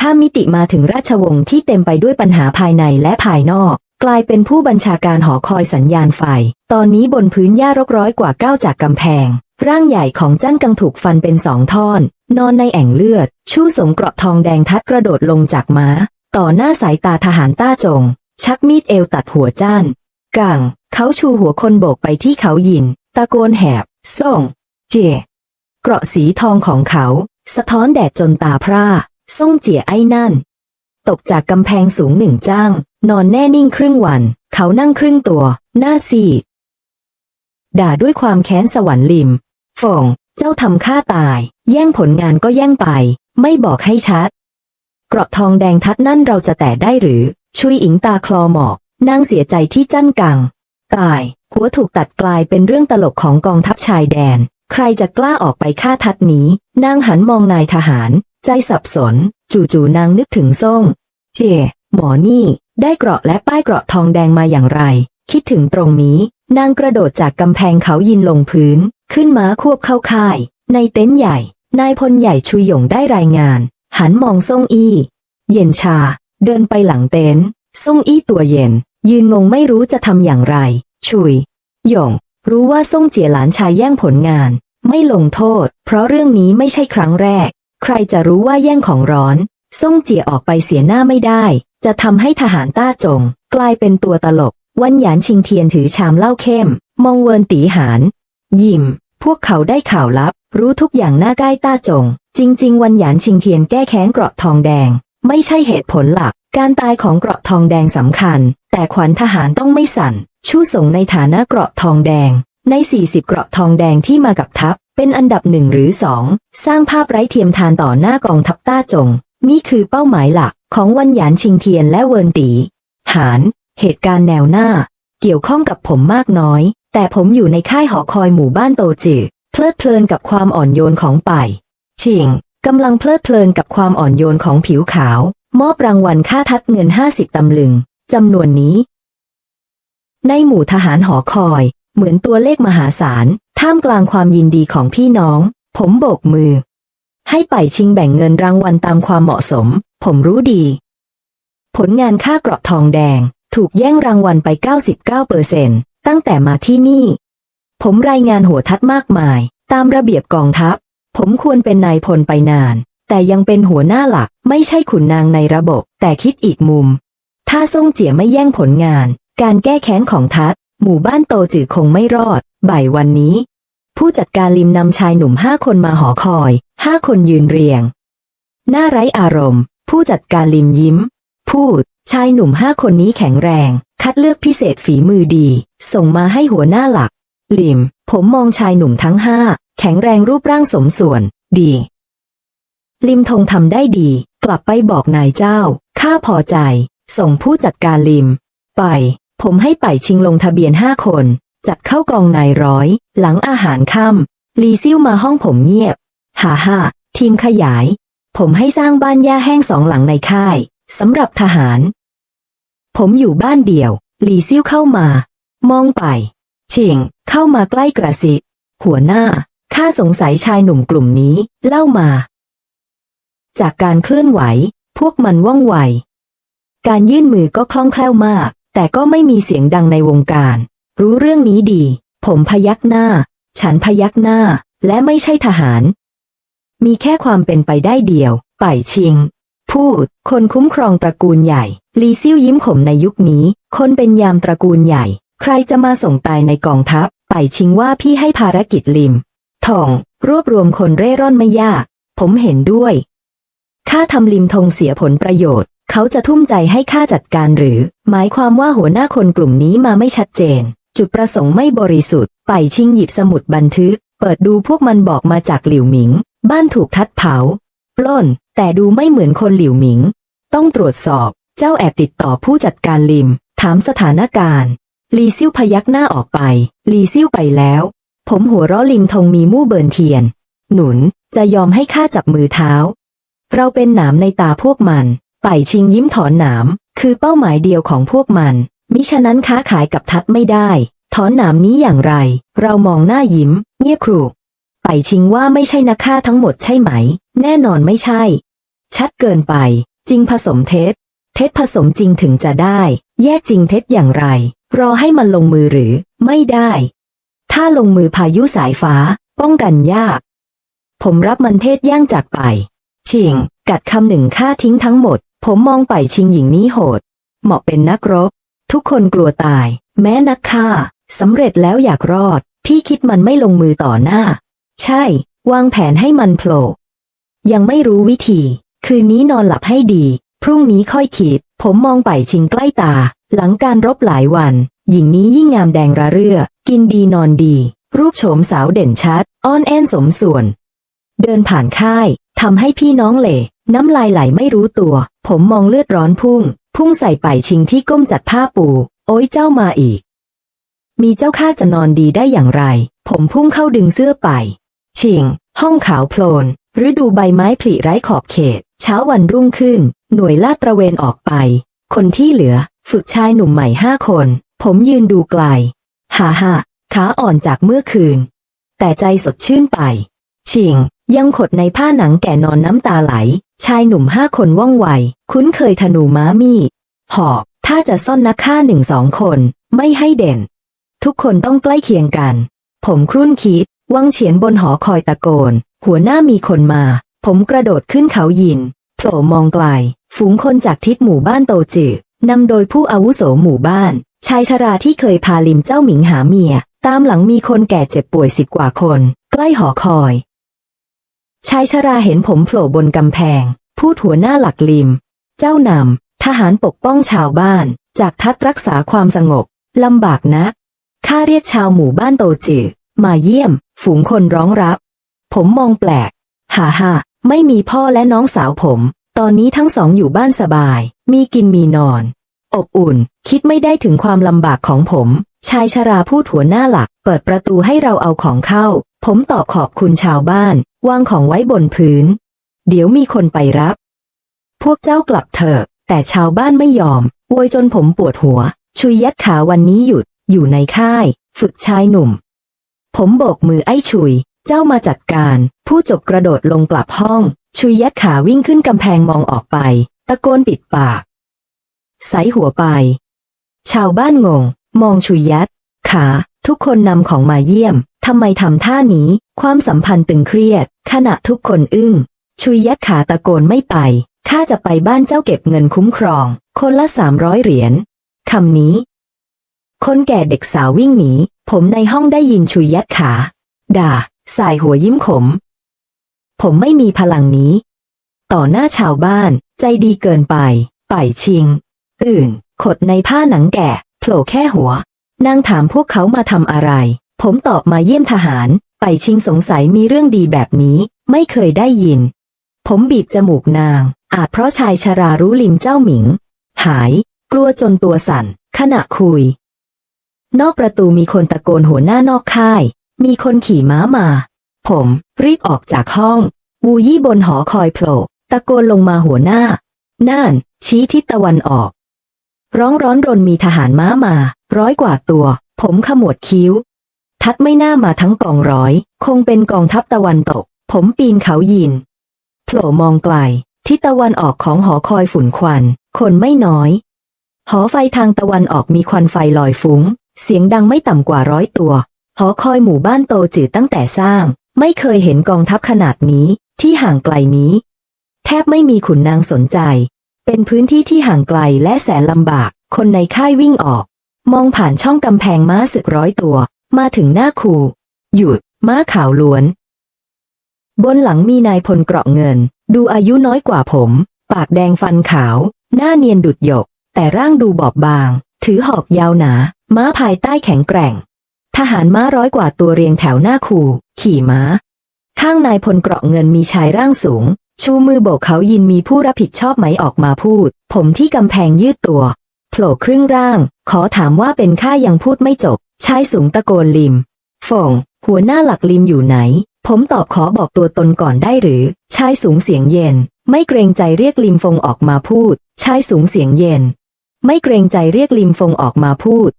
ข้ามมิติมาถึงราชวงศ์ที่เต็มไปด้วยปัญหาภายในและภายนอก กลายเป็นผู้บัญชาการหอคอยสัญญาณไฟ ตอนนี้บนพื้นหญ้ารกร้อยกว่าก้าวจากกำแพง ร่างใหญ่ของจั้นกังถูกฟันเป็นสองท่อน นอนในแอ่งเลือด ชู่สงเกราะทองแดงทัดกระโดดลงจากม้า ต่อหน้าสายตาทหารต้าจง ชักมีดเอวตัดหัวจ้านกังเขาชูหัวคนโบกไปที่เขาหยิน ตะโกนแหบ ส่ง เจ เกราะสีทองของเขา สะท้อนแดดจนตาพร่า ส่งเจียไอ้นั่น ตกจากกำแพงสูงหนึ่งจ้าง นอนแน่นิ่งครึ่งวัน เขานั่งครึ่งตัว หน้าซีดด่าด้วยความแค้นสวรรค์ลิมฝงเจ้าทำข้าตาย แย่งผลงานก็แย่งไป ไม่บอกให้ชัด เกราะทองแดงทัดนั่นเราจะแตะได้หรือ ชุยอิงตาคลอหมอกนางเสียใจที่จั้นกัง ตาย หัวถูกตัดกลายเป็นเรื่องตลกของกองทัพชายแดน ใครจะกล้าออกไปฆ่าทัดนี้ นางหันมองนายทหาร ใจสับสน จู่ๆนางนึกถึงส่งเจ หมอนี่ ได้เกราะและป้ายเกราะทองแดงมาอย่างไร คิดถึงตรงนี้ นางกระโดดจากกำแพงเขายินลงพื้น ขึ้นม้าควบเข้าค่าย ในเต็นท์ใหญ่ นายพลใหญ่ชุยหยงได้รายงาน หันมองส่งอี้ เย็นชา เดินไปหลังเต็นท์ส่งอี้ตัวเย็น ยืนงงไม่รู้จะทำอย่างไร ชุย หยง รู้ว่าส่งเจียหลานชายแย่งผลงาน ไม่ลงโทษ เพราะเรื่องนี้ไม่ใช่ครั้งแรก ใครจะรู้ว่าแย่งของร้อนส่งเจียออกไปเสียหน้าไม่ได้ จะทำให้ทหารต้าจง กลายเป็นตัวตลก วันหยานชิงเทียนถือชามเหล้าเข้ม มองเวินตีหาน ยิ้ม พวกเขาได้ข่าวลับ รู้ทุกอย่างหน้าใกล้ต้าจง จริง ๆ วันหยานชิงเทียนแก้แค้นเกราะทองแดง ไม่ใช่เหตุผลหลัก การตายของเกราะทองแดงสำคัญ แต่ขวัญทหารต้องไม่สั่น ชู่สงในฐานะเกราะทองแดง ใน 40 เกราะทองแดงที่มากับทัพ เป็นอันดับหนึ่งหรือสอง สร้างภาพไร้เทียมทานต่อหน้ากองทัพต้าจง นี่คือเป้าหมายหลักของวันหยานชิงเทียนและเวินตี หาน เหตุการณ์แนวหน้า เกี่ยวข้องกับผมมากน้อย แต่ผมอยู่ในค่ายหอคอยหมู่บ้านโตจือเพลิดเพลินกับความอ่อนโยนของป่ายชิงกำลังเพลิดเพลินกับความอ่อนโยนของผิวขาว มอบรางวัลค่าทัดเงิน 50 ตำลึงจำนวนนี้ ในหมู่ทหารหอคอย เหมือนตัวเลขมหาศาล ท่ามกลางความยินดีของพี่น้อง ผมโบกมือ ให้ไปชิงแบ่งเงินรางวัลตามความเหมาะสม ผมรู้ดี ผลงานค่าเกราะทองแดง ถูกแย่งรางวัลไป 99เปอร์เซนตั้งแต่มาที่นี่ ผมรายงานหัวทัดมากมาย ตามระเบียบกองทัพ ผมควรเป็นนายพลไปนาน แต่ยังเป็นหัวหน้าหลัก ไม่ใช่ขุนนางในระบบ แต่คิดอีกมุม ถ้าซ่งเจี๋ยไม่แย่งผลงาน การแก้แค้นของทัด หมู่บ้านโตจือคงไม่รอด บ่ายวันนี้ ผู้จัดการริมนำชายหนุ่มห้าคนมาหอคอย ห้าคนยืนเรียง หน้าไร้อารมณ์ ผู้จัดการริมยิ้ม พูด ชายหนุ่มห้าคนนี้แข็งแรง คัดเลือกพิเศษฝีมือดี ส่งมาให้หัวหน้าหลัก ลิม ผมมองชายหนุ่มทั้งห้า แข็งแรงรูปร่างสมส่วน ดี ลิมทงทำได้ดี กลับไปบอกนายเจ้า ข้าพอใจ ส่งผู้จัดการลิม ไป ผมให้ไปชิงลงทะเบียนห้าคน จัดเข้ากองนายร้อย หลังอาหารค่ำลีซิ่วมาห้องผมเงียบหาฮ่าทีมขยาย ผมให้สร้างบ้านหญ้าแห้งสองหลังในค่ายสำหรับทหาร ผมอยู่บ้านเดี่ยว ลีซิ่วเข้ามา มองไปเฉียงเข้ามาใกล้กระซิบหัวหน้า ข้าสงสัยชายหนุ่มกลุ่มนี้ เล่ามา จากการเคลื่อนไหว พวกมันว่องไว การยื่นมือก็คล่องแคล่วมาก แต่ก็ไม่มีเสียงดังในวงการ รู้เรื่องนี้ดี ผมพยักหน้า ฉันพยักหน้า และไม่ใช่ทหาร มีแค่ความเป็นไปได้เดียวป่ายชิง พูด คนคุ้มครองตระกูลใหญ่ ลีซิ่วยิ้มขมในยุคนี้ คนเป็นยามตระกูลใหญ่ ใครจะมาส่งตายในกองทัพป่ายชิงว่าพี่ให้ภารกิจลิมทอง รวบรวมคนเร่ร่อนไม่ยาก ผมเห็นด้วยข้าทำลิมทงเสียผลประโยชน์ เขาจะทุ่มใจให้ข้าจัดการหรือ หมายความว่าหัวหน้าคนกลุ่มนี้มาไม่ชัดเจน จุดประสงค์ไม่บริสุทธิ์ ไปชิงหยิบสมุดบันทึก เปิดดูพวกมันบอกมาจากหลิวหมิง บ้านถูกทัดเผา ปล้น แต่ดูไม่เหมือนคนหลิวหมิง ต้องตรวจสอบ เจ้าแอบติดต่อผู้จัดการลิม ถามสถานการณ์ลีซิ่วพยักหน้าออกไป ลีซิ่วไปแล้ว ผมหัวเราะลิมทงมีมู่เบิร์นเทียน หนุน จะยอมให้ข้าจับมือเท้า เราเป็นหนามในตาพวกมัน ไปชิงยิ้มถอนหนาม คือเป้าหมายเดียวของพวกมัน มิฉะนั้นค้าขายกับทัดไม่ได้ ถอนหนามนี้อย่างไร เรามองหน้ายิ้ม เงียบครูไปชิงว่าไม่ใช่นักฆ่าทั้งหมดใช่ไหม แน่นอนไม่ใช่ ชัดเกินไป จริงผสมเท็จ เท็จผสมจริงถึงจะได้ แยกจริงเท็จอย่างไร รอให้มันลงมือหรือ ไม่ได้ ถ้าลงมือพายุสายฟ้า ป้องกันยาก ผมรับมันเทศย่างจากไป ชิง กัดคำหนึ่งฆ่าทิ้งทั้งหมด ผมมองไปชิงหญิงนี้โหด เหมาะเป็นนักรบ ทุกคนกลัวตาย แม้นักฆ่าสำเร็จแล้วอยากรอด พี่คิดมันไม่ลงมือต่อหน้า ใช่ วางแผนให้มันโผล่ยังไม่รู้วิธี คืนนี้นอนหลับให้ดี พรุ่งนี้ค่อยคิด ผมมองไปชิงใกล้ตา หลังการรบหลายวัน หญิงนี้ยิ่งงามแดงระเรื่อ กินดีนอนดี รูปโฉมสาวเด่นชัด อ้อนแอนสมส่วน เดินผ่านค่าย ทำให้พี่น้องเหล่น้ำลายไหลไม่รู้ตัว ผมมองเลือดร้อนพุ่ง พุ่งใส่ไปชิงที่ก้มจัดผ้าปู โอ้ยเจ้ามาอีก มีเจ้าข้าจะนอนดีได้อย่างไร ผมพุ่งเข้าดึงเสื้อไป ชิง ห้องขาวโพลนฤดูใบไม้ผลิไร้ขอบเขต เช้าวันรุ่งขึ้น หน่วยลาดตระเวนออกไป คนที่เหลือ ฝึกชายหนุ่มใหม่ห้าคน ผมยืนดูไกล ฮ่าฮ่าขาอ่อนจากเมื่อคืน แต่ใจสดชื่นไป ชิง ยังขดในผ้าหนังแก่นอนน้ำตาไหล ชายหนุ่มห้าคนว่องไว คุ้นเคยธนูม้ามีหอกถ้าจะซ่อนนักฆ่าหนึ่งสองคน ไม่ให้เด่น ทุกคนต้องใกล้เคียงกัน ผมครุ่นคิด วังเฉียนบนหอคอยตะโกน หัวหน้ามีคนมา ผมกระโดดขึ้นเขายินโผล่มองไกล ฝูงคนจากทิศหมู่บ้านโตจือนำโดยผู้อาวุโสหมู่บ้าน ชายชราที่เคยพาลิมเจ้าหมิงหาเมีย ตามหลังมีคนแก่เจ็บป่วยสิบกว่าคน ใกล้หอคอย ชายชราเห็นผมโผล่บนกำแพง พูดหัวหน้าหลักลิม เจ้านำทหารปกป้องชาวบ้าน จากทัดรักษาความสงบลำบากนะข้าเรียกชาวหมู่บ้านโตจือมาเยี่ยม ฝูงคนร้องรับ ผมมองแปลกฮ่าฮ่าไม่มีพ่อและน้องสาวผม ตอนนี้ทั้งสองอยู่บ้านสบาย มีกินมีนอน อบอุ่น คิดไม่ได้ถึงความลำบากของผม ชายชราพูดหัวหน้าหลัก เปิดประตูให้เราเอาของเข้า ผมตอบขอบคุณชาวบ้าน วางของไว้บนพื้น เดี๋ยวมีคนไปรับ พวกเจ้ากลับเถอะ แต่ชาวบ้านไม่ยอมโวยจนผมปวดหัว ชุยยัดขาวันนี้หยุด อยู่ในค่าย ฝึกชายหนุ่ม ผมโบกมือไอ้ชุย เจ้ามาจัดการ ผู้จบกระโดดลงกลับห้อง ชุยยัดขาวิ่งขึ้นกำแพงมองออกไป ตะโกนปิดปากใสหัวไป ชาวบ้านงง มองชุยยัด ขา ทุกคนนำของมาเยี่ยม ทำไมทำท่านี้ ความสัมพันธ์ตึงเครียด ขณะทุกคนอึ้ง ชุยยัดขาตะโกนไม่ไป ข้าจะไปบ้านเจ้าเก็บเงินคุ้มครอง คนละสามร้อยเหรียญคำนี้ คนแก่เด็กสาววิ่งหนี ผมในห้องได้ยินชุยยัดขา ด่า สายหัวยิ้มขม ผมไม่มีพลังนี้ ต่อหน้าชาวบ้าน ใจดีเกินไปป่ายชิง ตื่น ขดในผ้าหนังแก่ โผล่แค่หัว นางถามพวกเขามาทำอะไร ผมตอบมาเยี่ยมทหาร ไปชิงสงสัยมีเรื่องดีแบบนี้ ไม่เคยได้ยิน ผมบีบจมูกนาง อาจเพราะชายชรารู้ลิมเจ้าหมิง หาย กลัวจนตัวสั่น ขณะคุย นอกประตูมีคนตะโกนหัวหน้านอกค่าย มีคนขี่ม้ามา ผมรีบออกจากห้องวูยี่บนหอคอยโผล่ตะโกนลงมาหัวหน้า น่าน ชี้ทิศตะวันออก ร้องร้อนรนมีทหารม้ามา ร้อยกว่าตัว ผมขมวดคิ้ว ทัดไม่น่ามาทั้งกองร้อย คงเป็นกองทัพตะวันตก ผมปีนเขายินโผล่มองไกลทิศตะวันออกของหอคอยฝุ่นควัน คนไม่น้อย หอไฟทางตะวันออกมีควันไฟลอยฟุง้ง เสียงดังไม่ต่ำกว่าร้อยตัว หอคอยหมู่บ้านโตจืดตั้งแต่สร้าง ไม่เคยเห็นกองทัพขนาดนี้ ที่ห่างไกลนี้ แทบไม่มีขุนนางสนใจ เป็นพื้นที่ที่ห่างไกลและแสนลำบาก คนในค่ายวิ่งออก มองผ่านช่องกำแพงม้าศึกร้อยตัว มาถึงหน้าคูหยุด ม้าขาวล้วน บนหลังมีนายพลเกราะเงิน ดูอายุน้อยกว่าผม ปากแดงฟันขาว หน้าเนียนดุดหยก แต่ร่างดูบอบบาง ถือหอกยาวหนา ม้าภายใต้แข็งแกร่ง ทหารม้าร้อยกว่าตัวเรียงแถวหน้าคูขี่ม้า ข้างนายพลเกราะเงินมีชายร่างสูง ชูมือโบกเขายินมีผู้รับผิดชอบไหมออกมาพูด ผมที่กำแพงยืดตัวโผล่ครึ่งร่าง ขอถามว่าเป็นข้ายังพูดไม่จบ ชายสูงตะโกนลิมฟงหัวหน้าหลักลิมอยู่ไหน ผมตอบขอบอกตัวตนก่อนได้หรือ ชายสูงเสียงเย็น ไม่เกรงใจเรียกลิมฟงออกมาพูด ชายสูงเสียงเย็น ไม่เกรงใจเรียกลิมฟงออกมาพูด